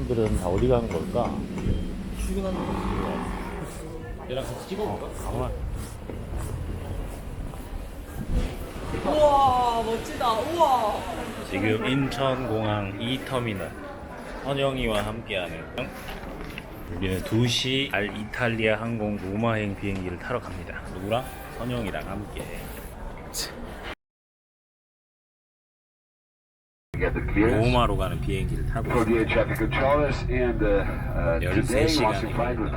사람들은 다 어디 가는 걸까? 출근하는 거 얘랑 같이 찍어볼까? 아마 우와 멋지다 우와 지금 인천공항 2터미널 선영이와 함께하는 우리는 2시 알 이탈리아 항공 로마행 비행기를 타러 갑니다. 누구랑? 선영이랑 함께. 로마로 가는 비행기를 타고 For the air traffic controllers, and uh, uh, Yeah, today, it's once you flight will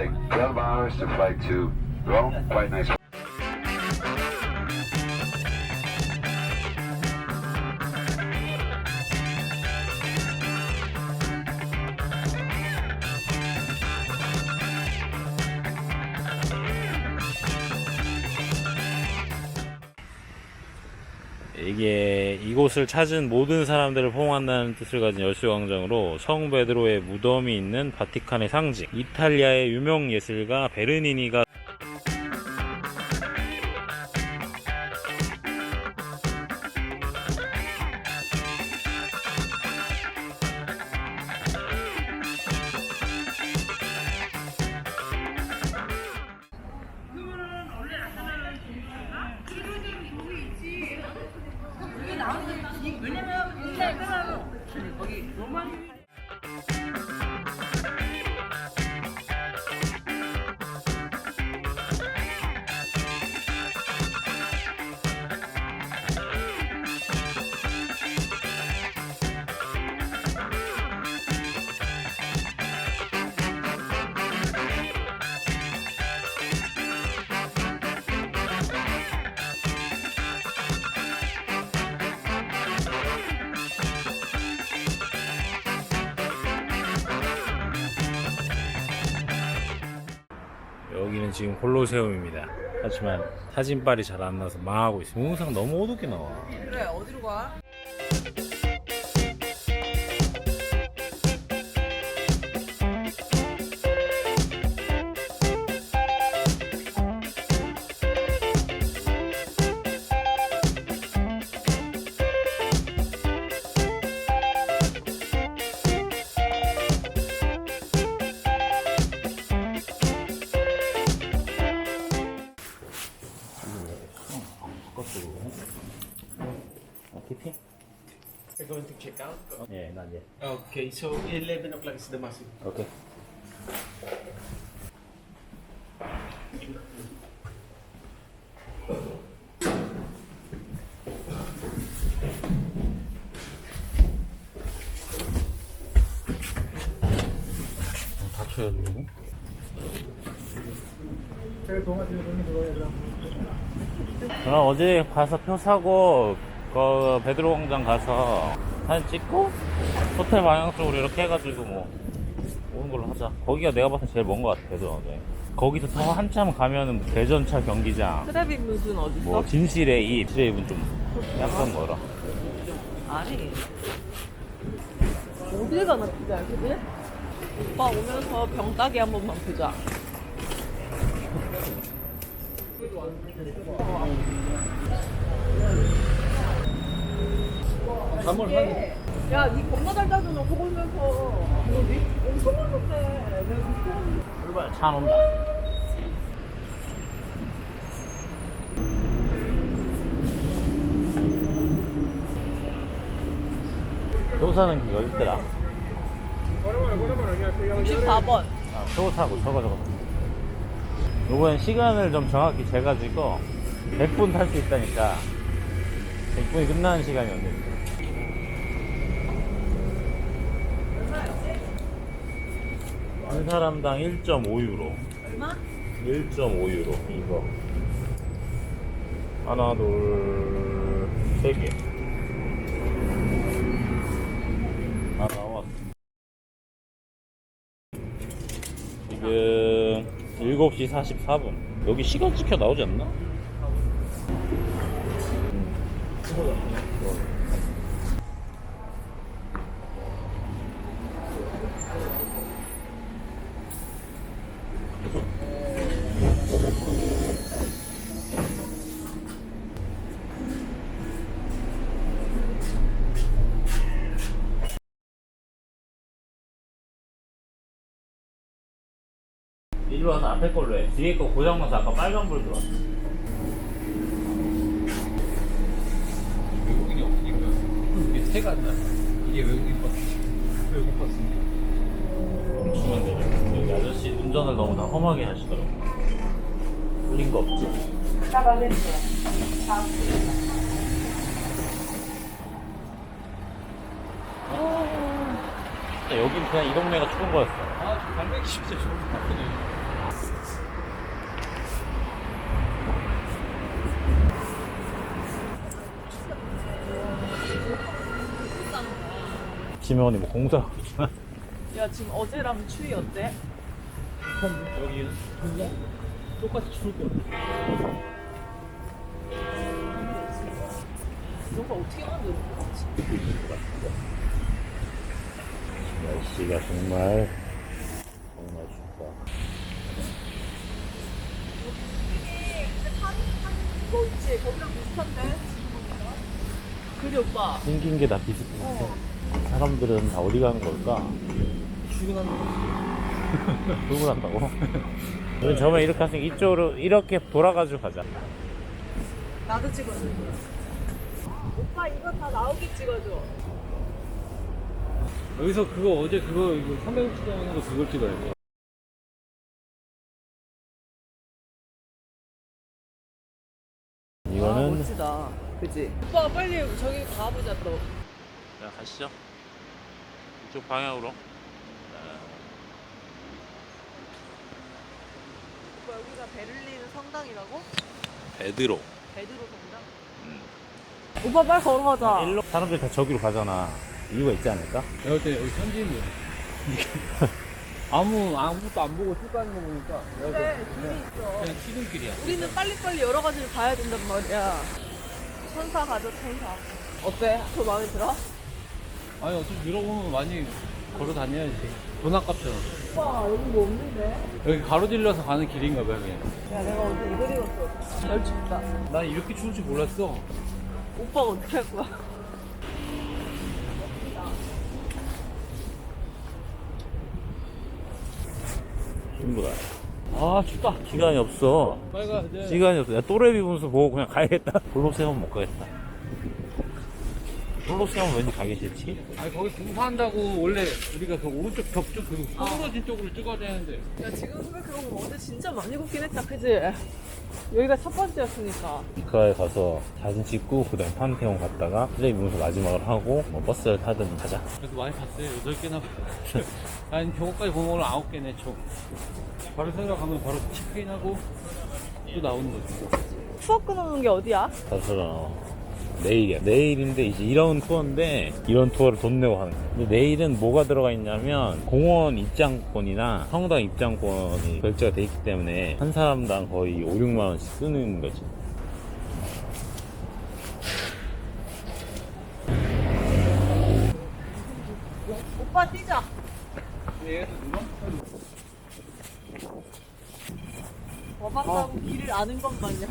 이곳을 찾은 모든 사람들을 포옹한다는 뜻을 가진 열쇠광장으로 성 베드로의 무덤이 있는 바티칸의 상징 이탈리아의 유명 예술가 베르니니가 지금 콜로세움입니다. 하지만 사진빨이 잘 안 나서 망하고 있어. 동영상 너무 어둡게 나와. 그래 어디로 가? Okay, so 11 o'clock is the massive. 오케이. 다쳐야 되고. 저는 어제 가서 표 사고 그 베드로 광장 가서 사진 찍고 호텔 방향 쪽으로 이렇게 해가지고 뭐 오는 걸로 하자. 거기가 내가 봤을 때 제일 먼 것 같아 대전. 네. 거기서 더 한참 가면은 뭐 대전차 경기장, 트래비 뮤즈는 어딨어? 뭐 진실의 이 트레이브는 좀 약간 멀어. 아니 어딜 가나 보자 그지? 오빠 오면서 병 따기 한 번만 보자 한번 한. 야, 니 겁나 잘 따주는 거 보면서 너니 엄청 많은데 내가 무슨 출발 차 온다. 표 사는 기가 있더라. 64번 아, 저거 타고 저거 저거. 요번엔 시간을 좀 정확히 재가지고 100분 탈 수 있다니까 100분이 끝나는 시간이었는데 한 사람당 1.5유로. 얼마? 1.5유로 이거. 하나 둘 세 개. 아 나왔어 지금 7시 44분. 여기 시간 찍혀 나오지 않나? 일 뒤에 거 고장나서 아까 빨간불 들어왔어. 외국인이 없으니까 이게 태가 안 나. 이게 외국인 버스. 외국 버스인데. 멈추면 되죠. 여기 아저씨 운전을 너무 다 험하게 하시더라고. 틀린 거 없지? 진짜 여긴 그냥 이 동네가 추운 거였어. 아, 120세 저렇게 바쁘네. 지명원이 뭐 있구나. 야 지금 어제랑 추위 어때? 여기 똑같이 추울 거야. 이런 걸 어떻게 만드는 거지? 날씨가 정말 정말 춥다. 이거 있지? 거기랑 비슷한데? 그래 오빠 생긴 게 다 비슷비슷해. 사람들은 다 어디 가는 걸까? 거. 출근한다고? 우리 저번에 이렇게 했으니까 이쪽으로 이렇게 돌아가지고 가자. 나도 찍어줘 오빠 이거 다 나오게 찍어줘 여기서 그거 어제 그거 이거 삼백육수 나오는 거 그걸 찍어야 돼. 아 이거는 멋지다 그지? 오빠 빨리 저기 가보자 또 자, 가시죠. 이쪽 방향으로. 오빠 여기가 베를린 성당이라고? 베드로. 베드로 성당? 오빠 빨리 걸어가자 일로 사람들 다 저기로 가잖아. 이유가 있지 않을까? 내가 볼때 여기 현지인들. 아무 아무것도 안 보고 쭉 가는 거 보니까 내가 그래 길이 있어 그냥 출근길이야. 우리는 빨리빨리 여러 가지를 봐야 된단 말이야 천사 가죠 천사 어때? 저 마음에 들어? 아니 어차피 유럽 많이 걸어 다녀야지. 돈 아깝잖아. 오빠 여기 뭐 없는데? 여기 가로질러서 가는 길인가 봐요 그냥. 야 내가 어제 이거 입었어 별 춥다 난 이렇게 추울 줄 몰랐어. 오빠가 어떻게 할 거야? 친구다. 아 춥다. 시간이 없어. 빨리 가 이제. 시간이 없어. 야, 또래비 분수 보고 그냥 가야겠다. 콜로세움 못 가겠다. 콜로세움 왠지 가기 싫지? 아니 거기 공사한다고 원래 우리가 그 오른쪽 벽쪽 그 쏘그러진 쪽으로 찍어야 되는데. 야 지금 생각해보면 어제 진짜 많이 걷긴 했다 그지? 여기가 첫 번째였으니까 이카에 가서 사진 찍고 그다음 에 판테온 갔다가 쓰레기 분수 마지막으로 하고 뭐 버스를 타든 가자. 그래도 많이 봤어요. 여덟 개나. 아니 저거까지 보면 오늘 아홉 개네 총. 바로 생각하면 바로 체크인하고 또 나오는 거지. 투어 끊어놓은 게 어디야? 사실은 내일이야. 내일인데 이제 이런 투어인데 이런 투어를 돈 내고 하는 거야. 근데 내일은 뭐가 들어가 있냐면 공원 입장권이나 성당 입장권이 결제가 돼 있기 때문에 한 사람당 거의 5, 6만 원씩 쓰는 거지. 오빠 뛰자 와봤다고 길을 아는 것만요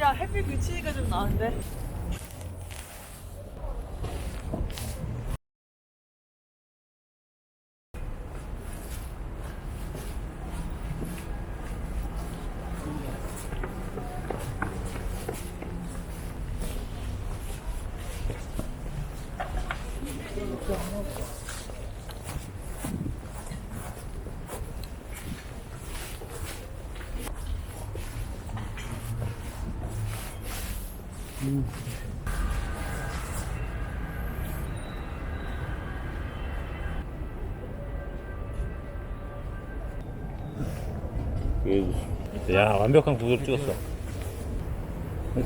야 햇빛 비치니까 좀 나은데 그- 야 완벽한 구도를 찍었어.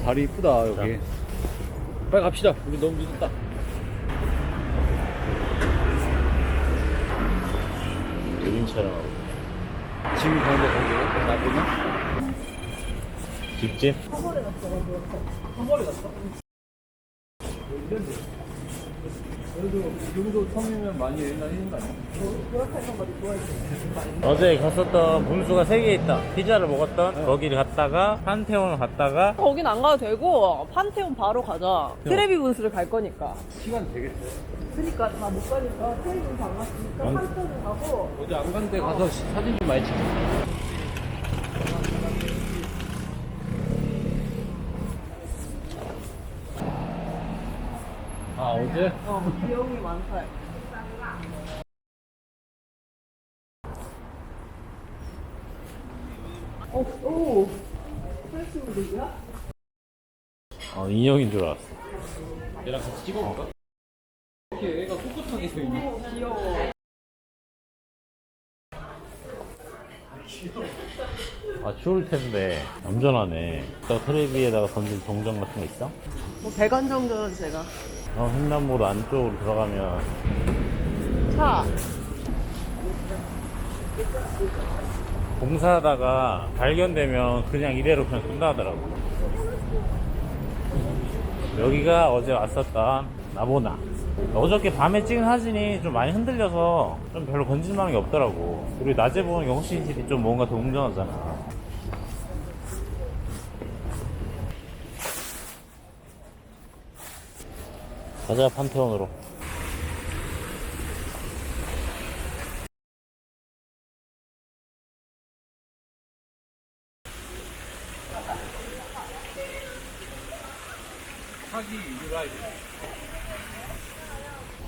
다리 이쁘다 여기. 빨리 갑시다. 우리 너무 늦었다. 그림 촬영하고 지금 가는데 거기 나보나? 집집. 그래도 이 정도 섬이면 많이 여행 다니는 거 아니야? 어제 갔었던 분수가 3개 있다. 피자를 먹었던 거기를 갔다가 판테온을 갔다가 거긴 안 가도 되고 판테온 바로 가자 트레비 분수를 갈 거니까 시간 되겠어요? 그니까 다 못 가니까 트레비 분수 안 갔으니까 판테온 가고 가고 어디 안간 데 가서 시- 사진 좀 많이 찍어. 아, 어제? 어 비용이 많다. 어, 오, 헬스우드야? 어, 인형인 줄 알았어. 얘랑 같이 찍어볼까? 이렇게 애가 꿋꿋하게 서 있네. 귀여워. 아, 추울 텐데. 얌전하네. 저 테레비에다가 던진 동전 같은 거 있어? 뭐 배관 정도는 제가 어, 횡단보도 안쪽으로 들어가면 차. 공사하다가 발견되면 그냥 이대로 그냥 둔다 하더라고. 여기가 어제 왔었던 나보나. 어저께 밤에 찍은 사진이 좀 많이 흔들려서 좀 별로 건질만한 게 없더라고. 그리고 낮에 보는 게 훨씬 좀 뭔가 더 웅장하잖아. 가자, 판테온으로.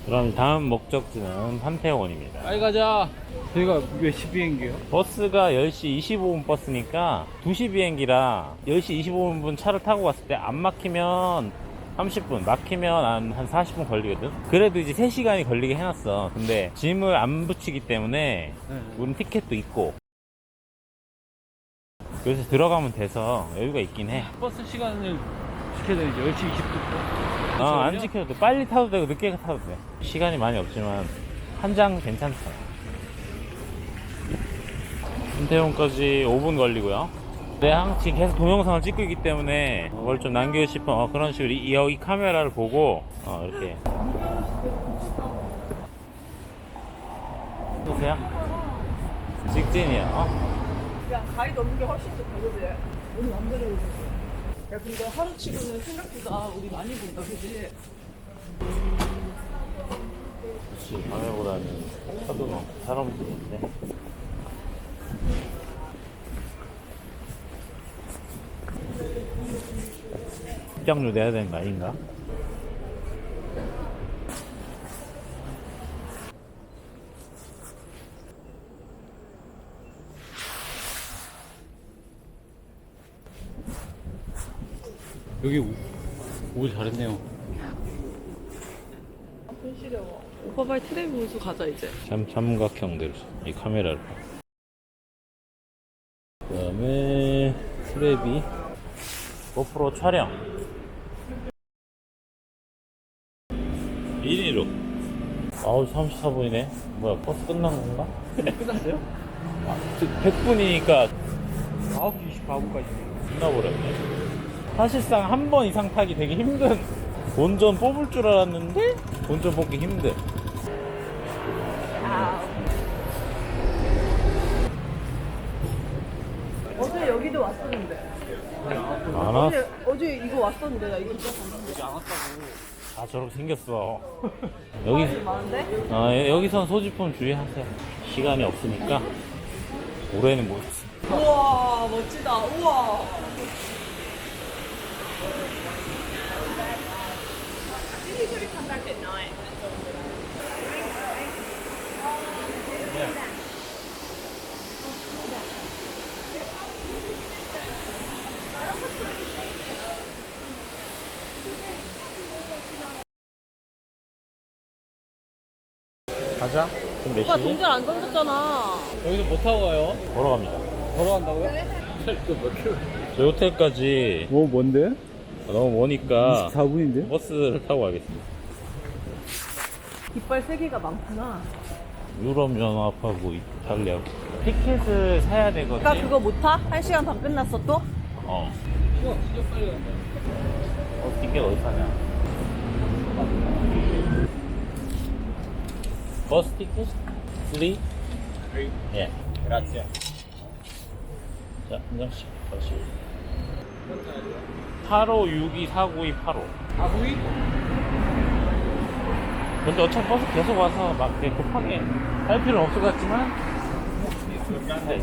그럼 다음 목적지는 판테온입니다. 빨리 가자. 저희가 몇 시 비행기요? 버스가 10시 25분 버스니까 2시 비행기라 10시 25분 차를 타고 갔을 때 안 막히면 30분, 막히면 한, 한 40분 걸리거든? 그래도 이제 3시간이 걸리게 해놨어. 근데 짐을 안 붙이기 때문에 네. 우린 티켓도 있고 그래서 들어가면 돼서 여유가 있긴 해. 버스 시간을 지켜야 되지. 10시 20분. 어, 안 지켜도 돼. 빨리 타도 되고 늦게 타도 돼. 시간이 많이 없지만 한 장 괜찮다. 김태훈까지 5분 걸리고요. 내 항상 계속 동영상을 찍고 있기 때문에 뭘좀 남기고 싶어 어, 그런 식으로 이, 여기 카메라를 보고 어, 이렇게 보세요. 직진이야. 어? 야, 가위 넘는 게 훨씬 더 다르지. 우리 맘대로 해야 야, 근데 하루치고는 생각보다 우리 많이 본다, 그지? 그렇지. 밤에보다는 차도 많고 사람도 있는데. 입장료 내야 되는 거 아닌가? 여기 오, 오길 잘했네요. 손 시려워. 오빠 빨리 트레이 분수 가자, 이제. 삼, 삼각형대로 이 카메라를 그 다음에 스랩이 고프로 촬영 1위로 9시 34분이네 뭐야 버스 끝난 건가? 끝났어요? 100분이니까 9시 24분까지. 끝나버렸네 사실상 한 번 이상 타기 되게 힘든 본전 뽑을 줄 알았는데 본전 뽑기 힘든 어제 여기도 왔었는데. 안 왔어 어제, 어제 이거 왔었는데, 나 이거 진짜 봤는데. 아 저렇게 생겼어 여기 많은데? 아, 여기선 소지품 주의하세요. 시간이 없으니까 올해는 못. 우와, 멋지다. 우와. 가자. 지금 몇 오빠? 동전 안 던졌잖아. 여기서 못 타고 가요? 걸어갑니다. 걸어간다고요? 저희 호텔까지 뭐, 뭔데? 너무 머니까 4분인데? 버스를 타고 가겠습니다. 깃발 세 개가 많구나. 유럽 연합하고 이탈리아. 티켓을 사야 되거든. 아까 그거 못 타? 한 시간 반 끝났어 또? 어. 우와, 진짜 빨리 간다. 어, 티켓 어디 사냐? 버스 티켓? 3? 예. 그라치아. 자, 한 장씩 다시. 8562 492 85. 4분이? 근데 어차피 버스 계속 와서 막 이렇게 급하게 할 필요는 없을 것 같지만 네.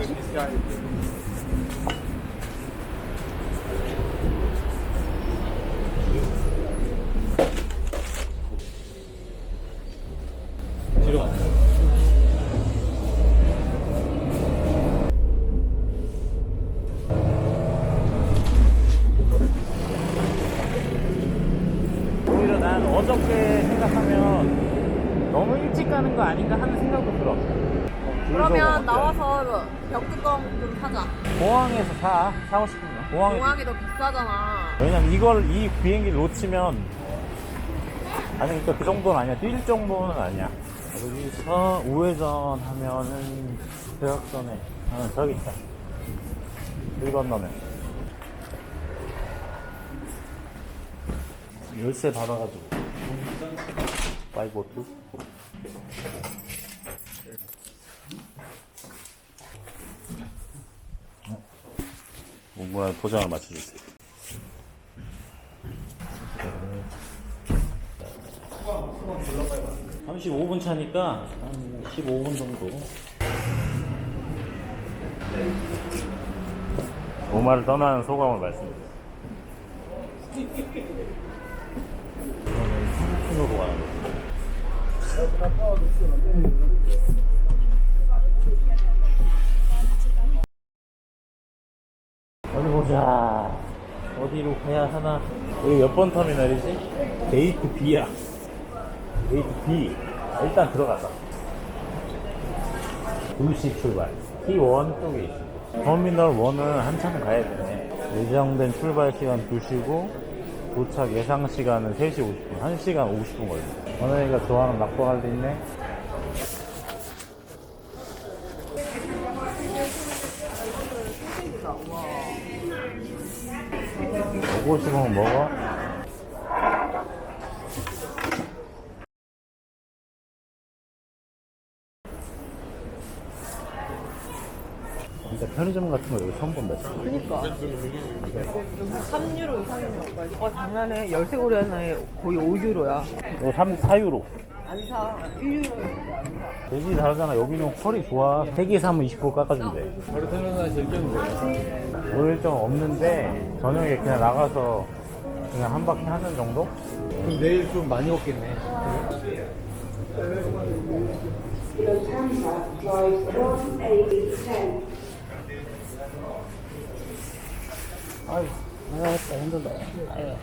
난 어저께 생각하면 너무 일찍 가는 거 아닌가 하는 생각도 들어. 그러면 나와서 벽뚜껑 좀 사자. 공항에서 사 사고 싶으면 공항에 공항이 더 비싸잖아. 왜냐면 이걸 이 비행기를 놓치면 아니 그러니까 그 정도는 아니야. 뛸 정도는 아니야. 여기서 우회전 하면은 대학선에 아 저기 있다. 길 건너면 열쇠 받아가지고. 파이보트. 뭐야 도장을 맞춰주세요. 35분 차니까 한 15분 정도. 오마를 떠나는 소감을 말씀드립니 삼층으로 가는 거예요. 어디 보자. 어디로 가야 하나? 여기 몇 번 터미널이지? 데이트 B야. 게이트 B 일단 들어가자 2시 출발 T1 쪽에 있어 터미널 1은 한참 가야 되네 예정된 출발 시간 2시고 도착 예상 시간은 3시 50분 1시간 50분 걸려 언어이가 좋아하는 낙동할도 있네. 먹고 싶으면 먹어 편의점 같은 거 여기 처음 본다. 그니까. 3유로 이상이면 어떨까? 어, 장난해. 열쇠고리 하나에 거의 5유로야. 이거 어, 3, 4유로. 안 사. 1유로. 되게 다르잖아. 여기는 퀄이 좋아. 3개 사면 20% 깎아준대. 바로 태어나 제일 껴는데 오늘 좀 없는데, 저녁에 그냥 나가서 그냥 한 바퀴 하는 정도? 그럼 내일 좀 많이 먹겠네. 그래? 哎呀，那呦我等着等哎呀。